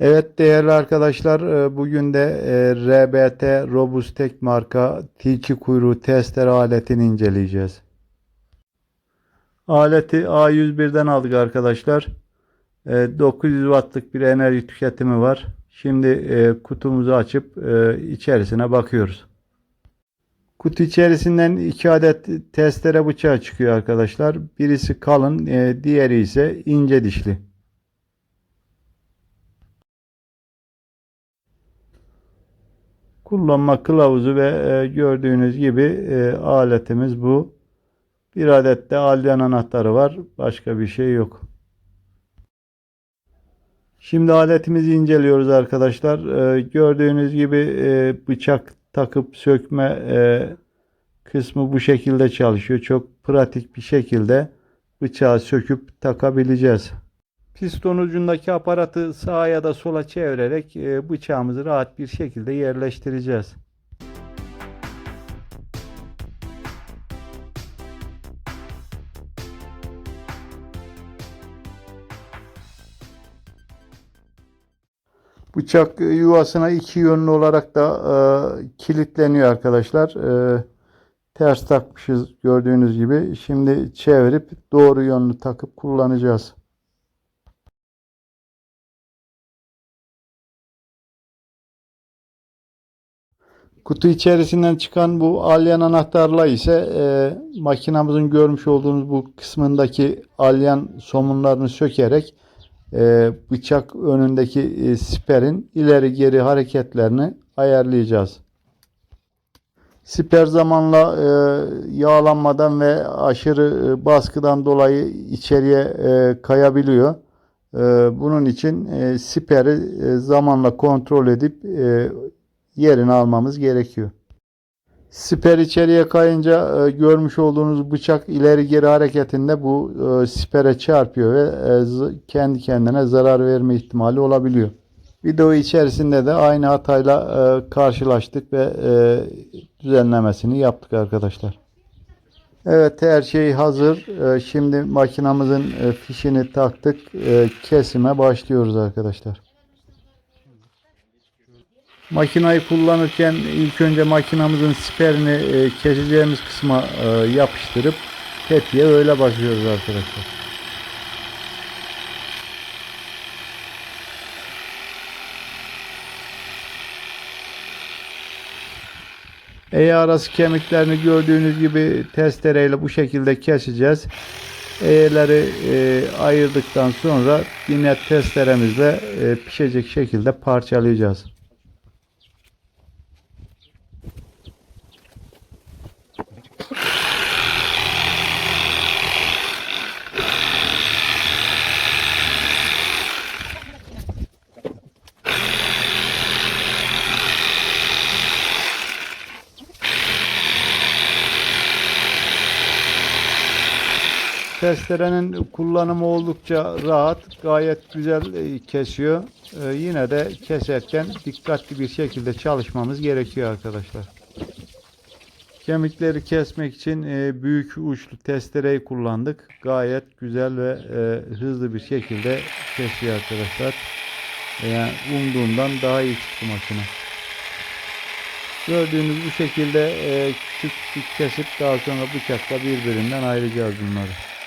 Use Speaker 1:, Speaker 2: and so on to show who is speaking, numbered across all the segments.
Speaker 1: Evet değerli arkadaşlar e, bugün de e, RBT Robustek marka tilki kuyruğu testere aletini inceleyeceğiz. Aleti A101'den aldık arkadaşlar. E, 900 wattlık bir enerji tüketimi var. Şimdi e, kutumuzu açıp e, içerisine bakıyoruz. Kutu içerisinden iki adet testere bıçağı çıkıyor arkadaşlar. Birisi kalın, e, diğeri ise ince dişli. Kullanma kılavuzu ve e, gördüğünüz gibi e, aletimiz bu. Bir adet de alyan anahtarı var. Başka bir şey yok. Şimdi aletimizi inceliyoruz arkadaşlar. E, gördüğünüz gibi e, bıçak takıp sökme e, kısmı bu şekilde çalışıyor. Çok pratik bir şekilde bıçağı söküp takabileceğiz. Piston ucundaki aparatı sağa ya da sola çevirerek e, bıçağımızı rahat bir şekilde yerleştireceğiz. Bıçak yuvasına iki yönlü olarak da e, kilitleniyor arkadaşlar. E, ters takmışız gördüğünüz gibi. Şimdi çevirip doğru yönlü takıp kullanacağız. Kutu içerisinden çıkan bu alyan anahtarla ise e, makinamızın görmüş olduğunuz bu kısmındaki alyan somunlarını sökerek e, bıçak önündeki e, siperin ileri geri hareketlerini ayarlayacağız. Siper zamanla e, yağlanmadan ve aşırı e, baskıdan dolayı içeriye e, kayabiliyor. E, bunun için e, siperi e, zamanla kontrol edip e, yerini almamız gerekiyor. Siper içeriye kayınca e, görmüş olduğunuz bıçak ileri geri hareketinde bu e, sipere çarpıyor ve e, kendi kendine zarar verme ihtimali olabiliyor. Video içerisinde de aynı hatayla e, karşılaştık ve e, düzenlemesini yaptık arkadaşlar. Evet her şey hazır. E, şimdi makinamızın e, fişini taktık. E, kesime başlıyoruz arkadaşlar. Makinayı kullanırken ilk önce makinamızın siperini e, keseceğimiz kısma e, yapıştırıp tetiğe öyle başlıyoruz arkadaşlar. Eğe arası kemiklerini gördüğünüz gibi testereyle bu şekilde keseceğiz. Eğeleri e, ayırdıktan sonra yine testeremizle e, pişecek şekilde parçalayacağız. Testerenin kullanımı oldukça rahat, gayet güzel e, kesiyor. E, Yine de keserken dikkatli bir şekilde çalışmamız gerekiyor arkadaşlar. Kemikleri kesmek için e, büyük uçlu testereyi kullandık. Gayet güzel ve hızlı bir şekilde kesiyor arkadaşlar. Yani umduğumdan daha iyi çıktı makine. Gördüğünüz bu şekilde küçük küçük kesip daha sonra bıçakla birbirinden ayıracağız bunları.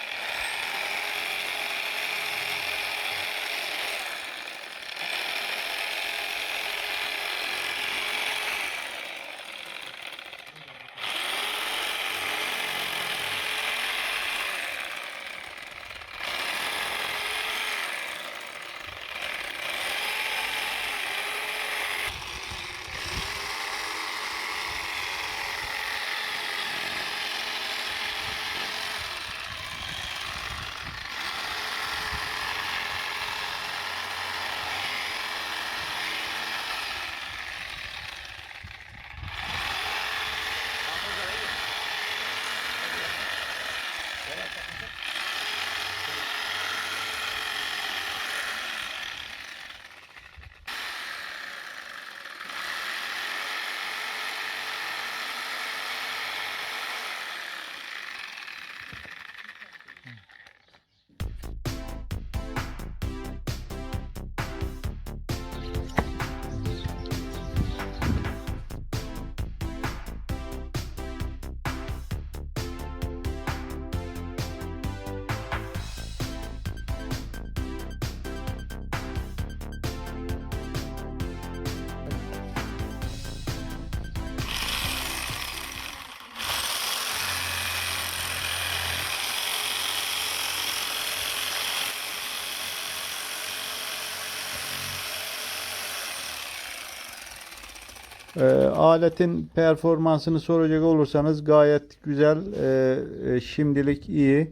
Speaker 1: Ee, aletin performansını soracak olursanız gayet güzel. Ee, e, şimdilik iyi.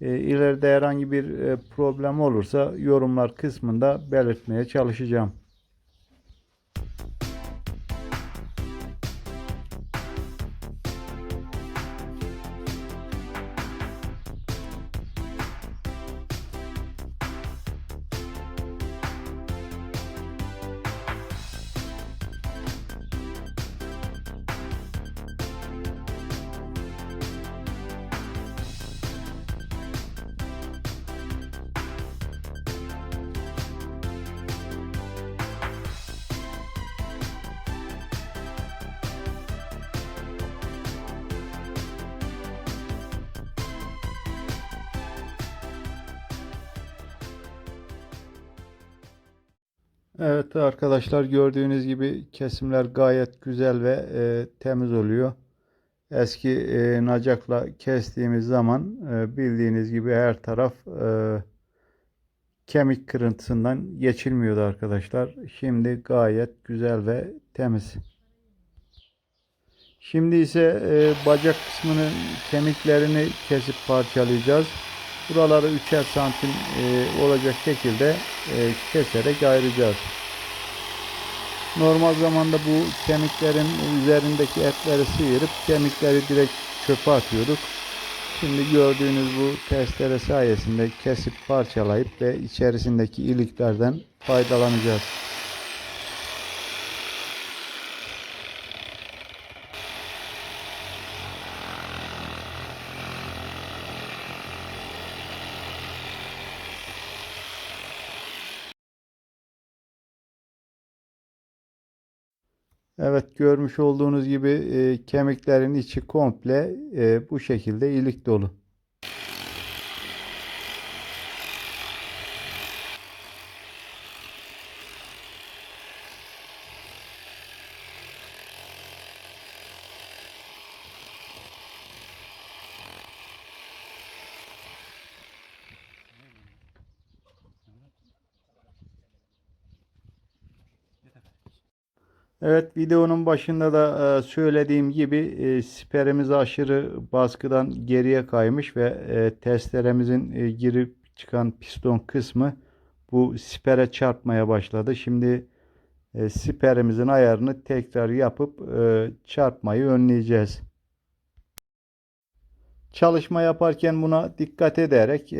Speaker 1: Ee, ileride herhangi bir e, problem olursa yorumlar kısmında belirtmeye çalışacağım. Evet arkadaşlar gördüğünüz gibi kesimler gayet güzel ve e, temiz oluyor. Eski e, nacakla kestiğimiz zaman e, bildiğiniz gibi her taraf e, kemik kırıntısından geçilmiyordu arkadaşlar. Şimdi gayet güzel ve temiz. Şimdi ise e, bacak kısmının kemiklerini kesip parçalayacağız. Buraları 3'er santim e, olacak şekilde e, keserek ayıracağız. Normal zamanda bu kemiklerin üzerindeki etleri sıyırıp kemikleri direkt çöpe atıyorduk. Şimdi gördüğünüz bu testere sayesinde kesip parçalayıp ve içerisindeki iliklerden faydalanacağız. Evet görmüş olduğunuz gibi e, kemiklerin içi komple e, bu şekilde ilik dolu. Evet videonun başında da e, söylediğim gibi e, siperimiz aşırı baskıdan geriye kaymış ve e, testeremizin girip çıkan piston kısmı bu sipere çarpmaya başladı. Şimdi siperimizin ayarını tekrar yapıp çarpmayı önleyeceğiz. Çalışma yaparken buna dikkat ederek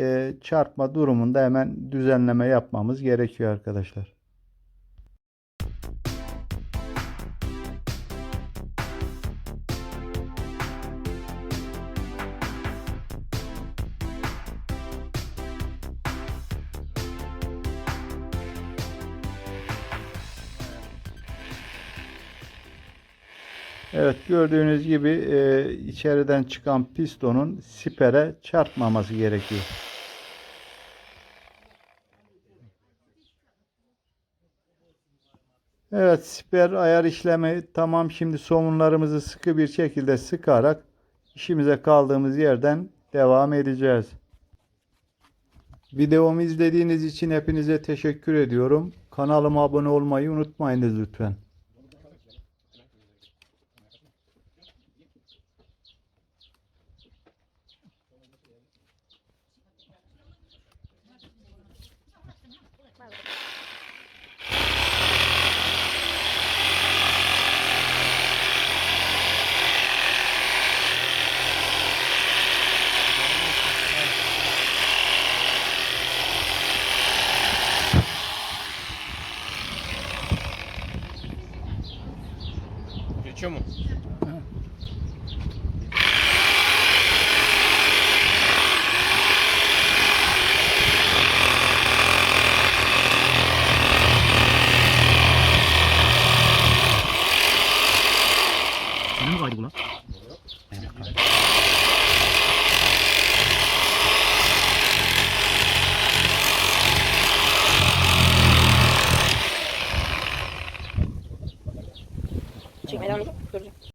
Speaker 1: çarpma durumunda hemen düzenleme yapmamız gerekiyor arkadaşlar. Evet gördüğünüz gibi e, içeriden çıkan pistonun sipere çarpmaması gerekiyor. Evet siper ayar işlemi tamam. Şimdi somunlarımızı sıkı bir şekilde sıkarak işimize kaldığımız yerden devam edeceğiz. Videomu izlediğiniz için hepinize teşekkür ediyorum. Kanalıma abone olmayı unutmayınız lütfen.
Speaker 2: Чому?